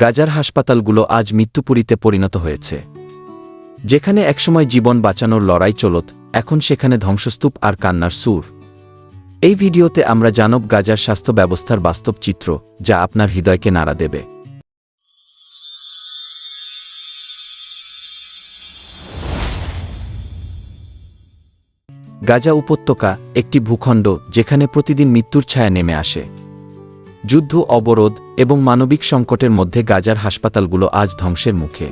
গাজার হাসপাতালগুলো আজ মৃত্যুপুরীতে পরিণত হয়েছে। যেখানে একসময় জীবন বাঁচানোর লড়াই চলত, এখন সেখানে ধ্বংসস্তূপ আর কান্নার সুর। এই ভিডিওতে আমরা জানব গাজার স্বাস্থ্য ব্যবস্থার বাস্তব চিত্র, যা আপনার হৃদয়কে নাড়া দেবে। গাজা উপত্যকা একটি ভূখণ্ড, যেখানে প্রতিদিন মৃত্যুর ছায়া নেমে আসে। যুদ্ধ, অবরোধ এবং মানবিক সংকটের মধ্যে গাজার হাসপাতালগুলো আজ ধ্বংসের মুখে।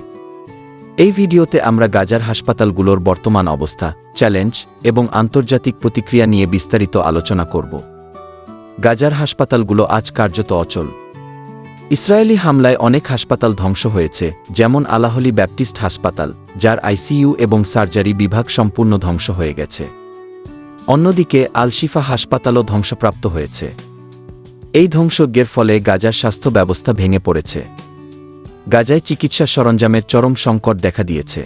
এই ভিডিওতে আমরা গাজার হাসপাতালগুলোর বর্তমান অবস্থা, চ্যালেঞ্জ এবং আন্তর্জাতিক প্রতিক্রিয়া নিয়ে বিস্তারিত আলোচনা করব। গাজার হাসপাতালগুলো আজ কার্যত অচল। ইসরায়েলি হামলায় অনেক হাসপাতাল ধ্বংস হয়েছে, যেমন আলাহলি ব্যাপটিস্ট হাসপাতাল, যার আইসিইউ এবং সার্জারি বিভাগ সম্পূর্ণ ধ্বংস হয়ে গেছে। অন্যদিকে আলশিফা হাসপাতালও ধ্বংসপ্রাপ্ত হয়েছে। এই ধ্বংসজ্ঞের ফলে গাজার স্বাস্থ্য ব্যবস্থা ভেঙে পড়েছে। গাজায় চিকিৎসা সরঞ্জামের চরম সংকট দেখা দিয়েছে।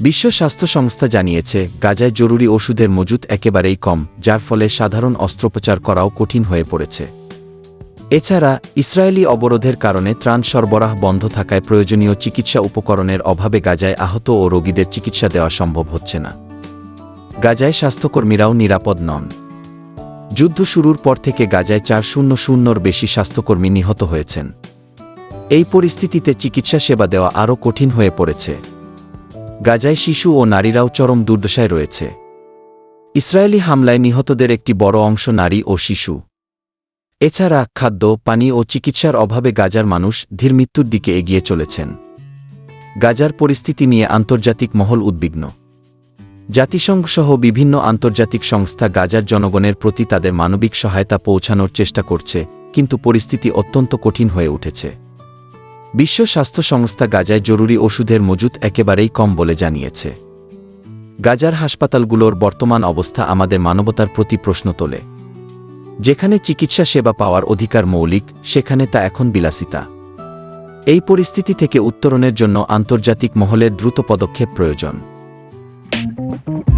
বিশ্ব স্বাস্থ্য সংস্থা জানিয়েছে, গাজায় জরুরি ওষুধের মজুত একেবারেই কম, যার ফলে সাধারণ অস্ত্রোপচার করাও কঠিন হয়ে পড়েছে। এছাড়া, ইসরায়েলি অবরোধের কারণে ত্রাণ সরবরাহ বন্ধ থাকায় প্রয়োজনীয় চিকিৎসা উপকরণের অভাবে গাজায় আহত ও রোগীদের চিকিৎসা দেওয়া সম্ভব হচ্ছে না। গাজায় স্বাস্থ্যকর্মীরাও নিরাপদ নন। যুদ্ধ শুরুর পর থেকে গাজায় চার শূন্য শূন্যর বেশি স্বাস্থ্যকর্মী নিহত হয়েছেন। এই পরিস্থিতিতে চিকিৎসা সেবা দেওয়া আরও কঠিন হয়ে পড়েছে। গাজায় শিশু ও নারীরাও চরম দুর্দশায় রয়েছে। ইসরায়েলি হামলায় নিহতদের একটি বড় অংশ নারী ও শিশু। এছাড়া খাদ্য, পানি ও চিকিৎসার অভাবে গাজার মানুষ ধীর মৃত্যুর দিকে এগিয়ে চলেছেন। গাজার পরিস্থিতি নিয়ে আন্তর্জাতিক মহল উদ্বিগ্ন। জাতিসংঘসহ বিভিন্ন আন্তর্জাতিক সংস্থা গাজার জনগণের প্রতি তাদের মানবিক সহায়তা পৌঁছানোর চেষ্টা করছে, কিন্তু পরিস্থিতি অত্যন্ত কঠিন হয়ে উঠেছে। বিশ্ব স্বাস্থ্য সংস্থা গাজায় জরুরি ওষুধের মজুত একেবারেই কম বলে জানিয়েছে। গাজার হাসপাতালগুলোর বর্তমান অবস্থা আমাদের মানবতার প্রতি প্রশ্ন তোলে। যেখানে চিকিৎসা সেবা পাওয়ার অধিকার মৌলিক, সেখানে তা এখন বিলাসিতা। এই পরিস্থিতি থেকে উত্তরণের জন্য আন্তর্জাতিক মহলের দ্রুত পদক্ষেপ প্রয়োজন। Mm-hmm.